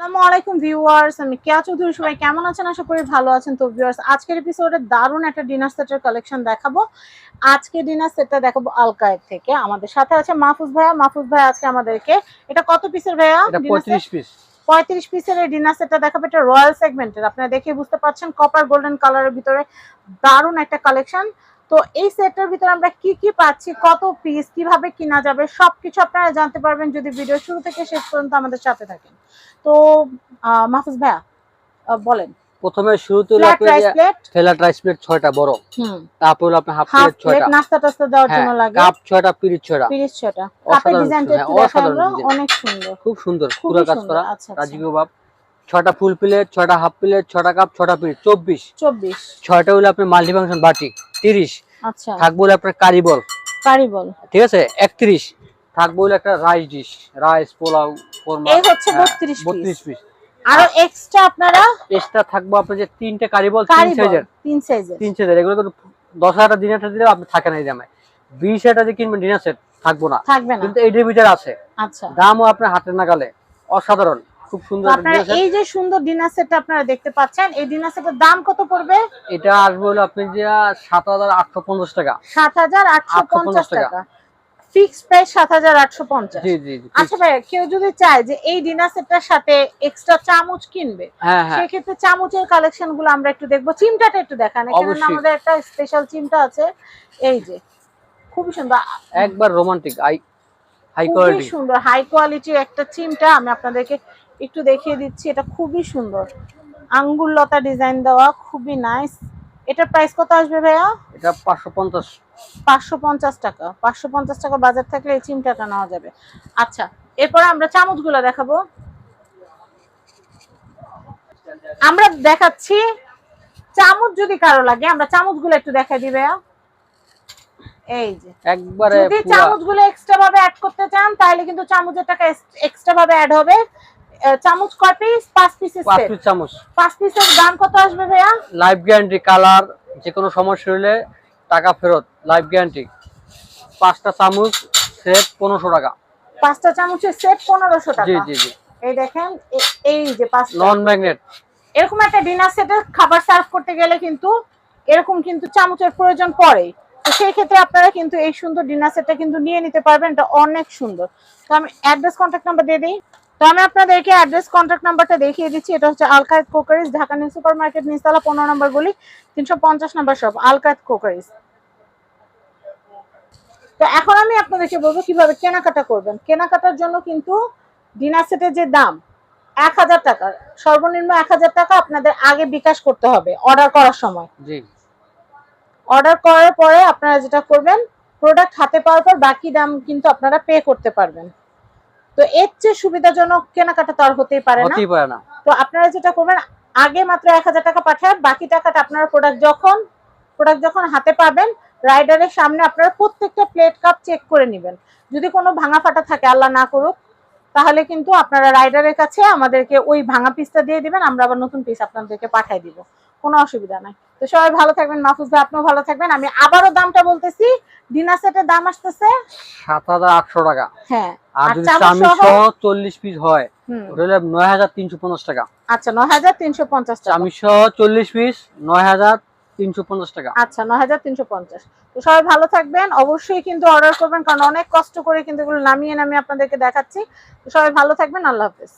আসসালামু আলাইকুম ভিউয়ার্স আমি কেয়া চৌধুরী সবাই কেমন আছেন? আশা করি ভালো আছেন। তো ভিউয়ার্স আজকের এপিসোডে দারুণ একটা ডিনার সেটের কালেকশন দেখাবো। আজকে ডিনার সেটটা দেখাবো আলকায়ের থেকে। আমাদের সাথে আছে মাহফুজ ভাইয়া। মাহফুজ আজকে আমাদেরকে এটা কত পিসের ভাইয়া? পঁয়ত্রিশ পিস পঁয়ত্রিশ পিসের এই ডিনার সেটটা দেখাবো। এটা রয়্যাল সেগমেন্টের। আপনারা দেখে বুঝতে পারছেন কপার গোল্ডেন কালারের ভিতরে দারুণ একটা কালেকশন তো এই সেটটার ভিতরে আমরা কি কি পাচ্ছি কত পিস কীভাবে কিনা যাবে সবকিছু আপনারা জানতে পারবেন যদি ভিডিও শুরু থেকে শেষ পর্যন্ত আমাদের সাথে থাকেন। তো মাহফুজ ভাইয়া বলেন। প্রথমে শুরুতে ফ্ল্যাট রাইস প্লেট ছয়টা বড়। হুম। তারপর হলো আপনার হাফ প্লেট প্লেট ছয়টা। নাস্তা টাস্তা দেওয়ার হ্যাঁ জন্য লাগে। কাপ ছয়টা পিরিচ ছয়টা। তিরিশ ছটা কাপের ডিজাইনটা হ্যাঁ, একটু অসাধারণ অনেক সুন্দর। খুব সুন্দর পুরো কাজ করা। আচ্ছা আচ্ছা। কাবাব ছয়টা ফুল প্লেট ছয়টা হাফ প্লেট ছয়টা কাপ ছয়টা পিরিচ চব্বিশ। চব্বিশ। ছয়টা হলো আপনার মাল্টি ফাংশন বাটি। তিরিশ। আচ্ছা। থাকব হলো আপনার কারি বল। কারি বল। ঠিক আছে? একত্রিশ। থাকব একটা রাইস ডিশ রাইস পোলাও কোরমা। এই হচ্ছে 32 piece। বত্রিশ পিস আরও এক্সট্রা আপনারা এক্সট্রা থাকব আপনার যে তিনটে কারি বল কারি তিন সাইজের তিন সাইজের তিন সাইজের এগুলো কিন্তু দশ হাজার দিনের দিলে আপনি থাকে না এই দামে। বিশ হাজার দিয়ে কিনবেন ডিনার সেট থাকব না। থাকবে না। কিন্তু এইটার ভিতরে আছে। আচ্ছা। দামও আপনার হাতের নাগালে। অসাধারণ। খুব সুন্দর আপনারা এই যে সুন্দর ডিনার সেটটা আপনারা দেখতে পাচ্ছেন এই ডিনার সেটের দাম কত পড়বে? এটা আসবে হলো আপনি যে সাত হাজার আটশো পঞ্চাশ টাকা। সাত হাজার আটশো পঞ্চাশ টাকা। টাকা। ফিক্সড প্রাইস জি জি আচ্ছা ভাই কেউ যদি চায় যে এই ডিনার সেটটার সাথে এক্সট্রা চামচ কিনবে হ্যাঁ হ্যাঁ। চামচের আমরা একটু দেখব। চিমটাটা একটু দেখান এখানে না আমাদের একটা স্পেশাল চিমটা আছে। এই যে সুন্দর। একবার রোমান্টিক আই হাই কোয়ালিটি সুন্দর হাই কোয়ালিটির একটা চিমটা আমি আপনাদেরকে একটু দেখিয়ে দিচ্ছি এটা খুবই সুন্দর। আঙ্গুর লতা ডিজাইন দেওয়া খুবই নাইস এটার প্রাইস কত আসবে ভাইয়া? এটা পাঁচশো পঞ্চাশ। পাঁচশো পঞ্চাশ টাকা। পাঁচশো পঞ্চাশ টাকা বাজার থাকলে এই চিমটাটা নেওয়া যাবে? আচ্ছা এরপরে আমরা চামচগুলো দেখাবো। আমরা দেখাচ্ছি চামচ যদি কারও লাগে আমরা চামচগুলো একটু দেখাই দিই ভাইয়া। এই যে একবারে যদি চামচগুলো এক্সট্রা ভাবে অ্যাড করতে চান তাহলে কিন্তু চামচের টাকা এক্সট্রা ভাবে অ্যাড হবে। চামচ কয় পিস পাঁচ পিসের পাঁচ পিস চামচ। পাঁচ পিসের দাম কত আসবে ভাইয়া? লাইফ গ্যারান্টি কালার যে কোনো সমস্যা হলে টাকা ফেরত। লাইফ গ্যারান্টি পাঁচটা চামচ সেট পনেরোশো টাকা। পাঁচটা চামচের সেট পনেরোশো জি টাকা। জি জি এই দেখেন এই যে পাঁচ নন ম্যাগনেট এরকম একটা ডিনার সেটে খাবার সার্ভ করতে গেলে কিন্তু এরকম কিন্তু চামচের প্রয়োজন পড়ে। তো সেই ক্ষেত্রে আপনারা কিন্তু এই সুন্দর ডিনার সেটটা কিন্তু নিয়ে নিতে পারবেন। এটা অনেক সুন্দর। তো আমি অ্যাড্রেস কন্ট্যাক্ট নাম্বার দিয়ে দিই। তো আমি আপনাদেরকে অ্যাড্রেস কন্ট্যাক্ট নাম্বারটা দেখিয়ে দিচ্ছি। এটা হচ্ছে Alkayet crockeries Dhaka new super market নিচতলা পনেরো নম্বর গলি তিনশো পঞ্চাশ নম্বর সব আলকায়েত কোকারিস তো এখন আমি আপনাদেরকে বলব কীভাবে কেনাকাটা করবেন। কেনাকাটার জন্য কিন্তু ডিনার সেটের যে দাম এক হাজার টাকা সর্বনিম্ন এক হাজার টাকা আপনাদের আগে বিকাশ করতে হবে অর্ডার করার সময়। অর্ডার করার পরে আপনারা যেটা করবেন প্রোডাক্ট হাতে পাওয়ার পর বাকি দাম কিন্তু আপনারা পে করতে পারবেন। তো এর চেয়ে সুবিধাজনক কেনাকাটা তো আর হতেই পারে না। হতেই পারে না। তো আপনারা যেটা করবেন আগে মাত্র এক হাজার টাকা পাঠায় বাকি টাকাটা আপনারা প্রোডাক্ট যখন প্রোডাক্ট যখন হাতে পাবেন রাইডারের সামনে আপনারা প্রত্যেকটা প্লেট কাপ চেক করে নেবেন। যদি কোনো ভাঙা ফাটা থাকে আল্লাহ না করুক তাহলে কিন্তু আপনারা রাইডারের কাছে আমাদেরকে ওই ভাঙা পিসটা দিয়ে দিবেন আমরা আবার নতুন পিস আপনাদেরকে পাঠিয়ে দিব। কোনো অসুবিধা নাই। তো সবাই ভালো থাকবেন মাহফুজ ভাই আপনিও ভালো থাকবেন। আমি আবারও দামটা বলতেছি ডিনার সেটের দাম আসতেছে? সাত হাজার আটশো টাকা। হ্যাঁ। আর যদি চামচ সহ? সহ চল্লিশ পিস হয় হুম। ওটা হলে নয় হাজার তিনশো পঞ্চাশ টাকা। আচ্ছা নয় হাজার তিনশো পঞ্চাশ টাকা। চামিচ সহ চল্লিশ পিস নয় হাজার তিনশো পঞ্চাশ টাকা। আচ্ছা নয় হাজার তিনশো পঞ্চাশ। তো সবাই ভালো থাকবেন অবশ্যই কিন্তু অর্ডার করবেন কারণ অনেক কষ্ট করে কিন্তু এগুলো নামিয়ে নামিয়ে আপনাদেরকে দেখাচ্ছি। তো সবাই ভালো থাকবেন আল্লাহ হাফেজ।